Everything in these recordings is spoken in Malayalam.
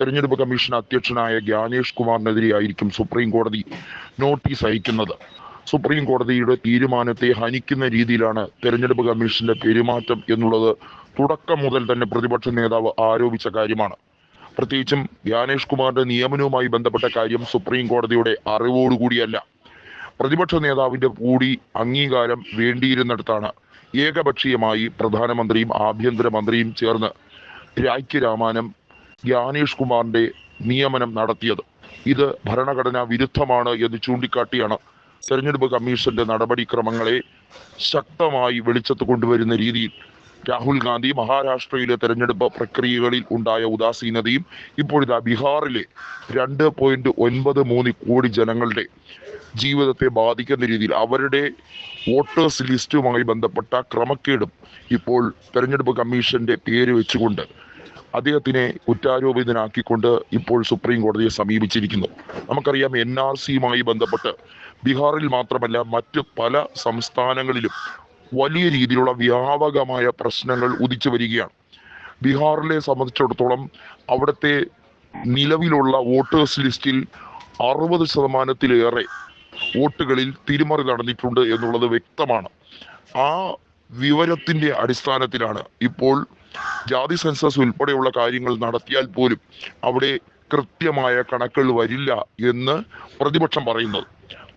തെരഞ്ഞെടുപ്പ് കമ്മീഷൻ അധ്യക്ഷനായ ജ്ഞാനേഷ് കുമാറിനെതിരെയായിരിക്കും സുപ്രീം കോടതി നോട്ടീസ് അയക്കുന്നത്. സുപ്രീം കോടതിയുടെ തീരുമാനത്തെ ഹനിക്കുന്ന രീതിയിലാണ് തെരഞ്ഞെടുപ്പ് കമ്മീഷന്റെ പെരുമാറ്റം എന്നുള്ളത് തുടക്കം മുതൽ തന്നെ പ്രതിപക്ഷ നേതാവ് ആരോപിച്ച കാര്യമാണ്. പ്രത്യേകിച്ചും ജ്ഞാനേഷ് കുമാറിന്റെ നിയമനവുമായി ബന്ധപ്പെട്ട കാര്യം സുപ്രീം കോടതിയുടെ അറിവോടുകൂടിയല്ല. പ്രതിപക്ഷ നേതാവിന്റെ കൂടി അംഗീകാരം വേണ്ടിയിരുന്നിടത്താണ് ഏകപക്ഷീയമായി പ്രധാനമന്ത്രിയും ആഭ്യന്തരമന്ത്രിയും ചേർന്ന് രാജ്യ രാമാനം ജ്ഞാനേഷ് കുമാറിന്റെ നിയമനം നടത്തിയത്. ഇത് ഭരണഘടനാ വിരുദ്ധമാണ് എന്ന് ചൂണ്ടിക്കാട്ടിയാണ് തെരഞ്ഞെടുപ്പ് കമ്മീഷന്റെ നടപടിക്രമങ്ങളെ ശക്തമായി വെളിച്ചത്ത് കൊണ്ടുവരുന്ന രീതിയിൽ. രാഹുൽ ഗാന്ധി മഹാരാഷ്ട്രയിലെ തെരഞ്ഞെടുപ്പ് പ്രക്രിയകളിൽ ഉണ്ടായ ഉദാസീനതയും ഇപ്പോഴിതാ ബീഹാറിലെ രണ്ട് പോയിന്റ് ഒൻപത് മൂന്ന് കോടി ജനങ്ങളുടെ ജീവിതത്തെ ബാധിക്കുന്ന രീതിയിൽ അവരുടെ വോട്ടേഴ്സ് ലിസ്റ്റുമായി ബന്ധപ്പെട്ട ക്രമക്കേടും ഇപ്പോൾ തെരഞ്ഞെടുപ്പ് കമ്മീഷന്റെ പേര് വെച്ചുകൊണ്ട് അദ്ദേഹത്തിനെ കുറ്റാരോപിതനാക്കിക്കൊണ്ട് ഇപ്പോൾ സുപ്രീം കോടതിയെ സമീപിച്ചിരിക്കുന്നു. നമുക്കറിയാം എൻ ആർ സിയുമായി ബന്ധപ്പെട്ട് ബീഹാറിൽ മാത്രമല്ല മറ്റ് പല സംസ്ഥാനങ്ങളിലും വലിയ രീതിയിലുള്ള വ്യാപകമായ പ്രശ്നങ്ങൾ ഉദിച്ചു വരികയാണ്. ബീഹാറിലെ സംബന്ധിച്ചിടത്തോളം അവിടുത്തെ നിലവിലുള്ള വോട്ടേഴ്സ് ലിസ്റ്റിൽ അറുപത് ശതമാനത്തിലേറെ വോട്ടുകളിൽ തിരിമറി നടന്നിട്ടുണ്ട് എന്നുള്ളത് വ്യക്തമാണ്. ആ വിവരത്തിന്റെ അടിസ്ഥാനത്തിലാണ് ഇപ്പോൾ ജാതി സെൻസസ് ഉൾപ്പെടെയുള്ള കാര്യങ്ങൾ നടത്തിയാൽ പോലും അവിടെ കൃത്യമായ കണക്കുകൾ വരില്ല എന്ന് പ്രതിപക്ഷം പറയുന്നത്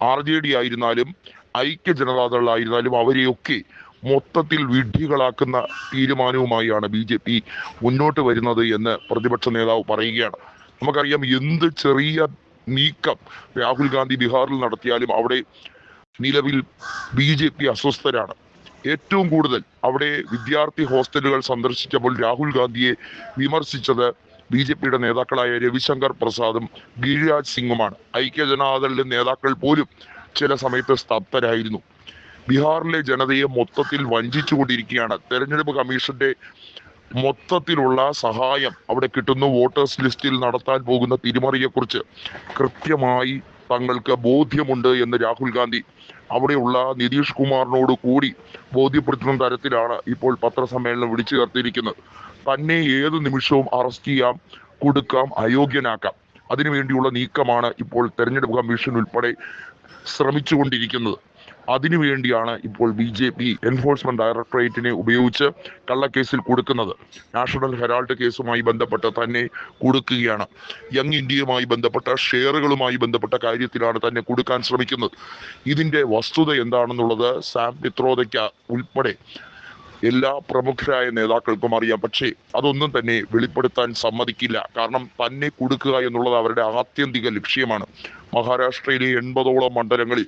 ആർ ജെ ഡി ആയിരുന്നാലും ഐക്യ ജനതാദൾ ആയിരുന്നാലും അവരെയൊക്കെ മൊത്തത്തിൽ വിഡ്ഢികളാക്കുന്ന തീരുമാനവുമായാണ് ബി ജെ പി മുന്നോട്ട് വരുന്നത് എന്ന് പ്രതിപക്ഷ നേതാവ് പറയുകയാണ്. നമുക്കറിയാം എന്ത് ചെറിയ നീക്കം രാഹുൽ ഗാന്ധി ബീഹാറിൽ നടത്തിയാലും അവിടെ നിലവിൽ ബി ജെ പി അസ്വസ്ഥരാണ്. ഏറ്റവും കൂടുതൽ അവിടെ വിദ്യാർത്ഥി ഹോസ്റ്റലുകൾ സന്ദർശിച്ചപ്പോൾ രാഹുൽ ഗാന്ധിയെ വിമർശിച്ചത് ബി ജെ പിയുടെ നേതാക്കളായ രവിശങ്കർ പ്രസാദും ഗിരിരാജ് സിംഗുമാണ്. ഐക്യജനതാദളിലെ നേതാക്കൾ പോലും ചില സമയത്ത് സ്തബ്ധരായിരുന്നു. ബീഹാറിലെ ജനതയെ മൊത്തത്തിൽ വഞ്ചിച്ചുകൊണ്ടിരിക്കുകയാണ്. തെരഞ്ഞെടുപ്പ് കമ്മീഷന്റെ മൊത്തത്തിലുള്ള സഹായം അവിടെ കിട്ടുന്ന. വോട്ടേഴ്സ് ലിസ്റ്റിൽ നടത്താൻ പോകുന്ന തിരിമറിയെക്കുറിച്ച് കൃത്യമായി തങ്ങൾക്ക് ബോധ്യമുണ്ട് എന്ന് രാഹുൽ ഗാന്ധി അവിടെയുള്ള നിതീഷ് കുമാറിനോട് കൂടി ബോധ്യപ്പെടുത്തുന്ന തരത്തിലാണ് ഇപ്പോൾ പത്രസമ്മേളനം വിളിച്ചു ചേർത്തിരിക്കുന്നത്. തന്നെ ഏത് നിമിഷവും അറസ്റ്റ് ചെയ്യാം കൊടുക്കാം അയോഗ്യനാക്കാം. അതിനുവേണ്ടിയുള്ള നീക്കമാണ് ഇപ്പോൾ തെരഞ്ഞെടുപ്പ് കമ്മീഷൻ ഉൾപ്പെടെ ശ്രമിച്ചുകൊണ്ടിരിക്കുന്നത്. അതിനുവേണ്ടിയാണ് ഇപ്പോൾ ബി ജെ പി എൻഫോഴ്സ്മെന്റ് ഡയറക്ടറേറ്റിനെ ഉപയോഗിച്ച് കള്ളക്കേസിൽ കൊടുക്കുന്നത്. നാഷണൽ ഹെറാൾഡ് കേസുമായി ബന്ധപ്പെട്ട് തന്നെ കൊടുക്കുകയാണ്. യങ് ഇന്ത്യയുമായി ബന്ധപ്പെട്ട ഷെയറുകളുമായി ബന്ധപ്പെട്ട കാര്യത്തിലാണ് തന്നെ കൊടുക്കാൻ ശ്രമിക്കുന്നത്. ഇതിന്റെ വസ്തുത എന്താണെന്നുള്ളത് സാം പിത്രോദയ്ക്ക് ഉൾപ്പെടെ എല്ലാ പ്രമുഖരായ നേതാക്കൾക്കും അറിയാം. പക്ഷേ അതൊന്നും തന്നെ വെളിപ്പെടുത്താൻ സമ്മതിക്കില്ല. കാരണം തന്നെ കൊടുക്കുക എന്നുള്ളത് അവരുടെ ആത്യന്തിക ലക്ഷ്യമാണ്. മഹാരാഷ്ട്രയിലെ എൺപതോളം മണ്ഡലങ്ങളിൽ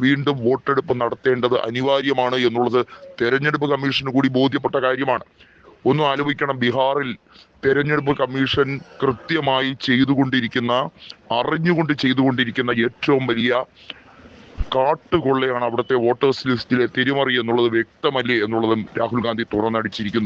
വീണ്ടും വോട്ടെടുപ്പ് നടത്തേണ്ടത് അനിവാര്യമാണ് എന്നുള്ളത് തെരഞ്ഞെടുപ്പ് കമ്മീഷന് കൂടി ബോധ്യപ്പെട്ട കാര്യമാണ്. ഒന്ന് ആലോചിക്കണം. ബീഹാറിൽ തെരഞ്ഞെടുപ്പ് കമ്മീഷൻ കൃത്യമായി ചെയ്തുകൊണ്ടിരിക്കുന്ന അറിഞ്ഞുകൊണ്ട് ചെയ്തുകൊണ്ടിരിക്കുന്ന ഏറ്റവും വലിയ കാട്ടുകൊള്ളയാണ് അവിടുത്തെ വോട്ടേഴ്സ് ലിസ്റ്റിലെ തിരിമറി എന്നുള്ളത് വ്യക്തമല്ലേ എന്നുള്ളതും രാഹുൽ ഗാന്ധി തുറന്നടിച്ചിരിക്കുന്നു.